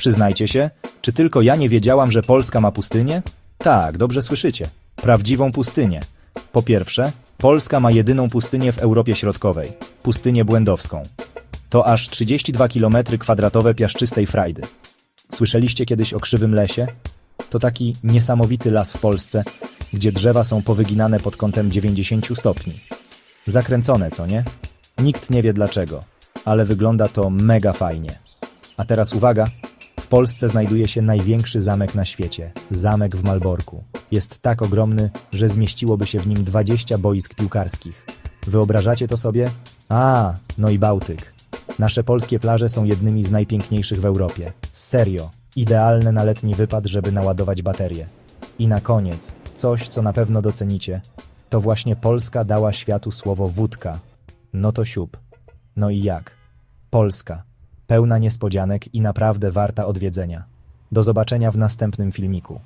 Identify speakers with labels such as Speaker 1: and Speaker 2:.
Speaker 1: Przyznajcie się, czy tylko ja nie wiedziałam, że Polska ma pustynię? Tak, dobrze słyszycie. Prawdziwą pustynię. Po pierwsze, Polska ma jedyną pustynię w Europie Środkowej pustynię błędowską. To aż 32 km kwadratowe piaszczystej frajdy. Słyszeliście kiedyś o krzywym lesie? To taki niesamowity las w Polsce, gdzie drzewa są powyginane pod kątem 90 stopni. Zakręcone, co nie? Nikt nie wie dlaczego, ale wygląda to mega fajnie. A teraz uwaga, Polsce znajduje się największy zamek na świecie zamek w Malborku. Jest tak ogromny, że zmieściłoby się w nim 20 boisk piłkarskich. Wyobrażacie to sobie? A, no i Bałtyk. Nasze polskie plaże są jednymi z najpiękniejszych w Europie. Serio, idealne na letni wypad, żeby naładować baterie. I na koniec, coś co na pewno docenicie, to właśnie Polska dała światu słowo wódka. No to siup. No i jak? Polska. Pełna niespodzianek i naprawdę warta odwiedzenia. Do zobaczenia w następnym filmiku.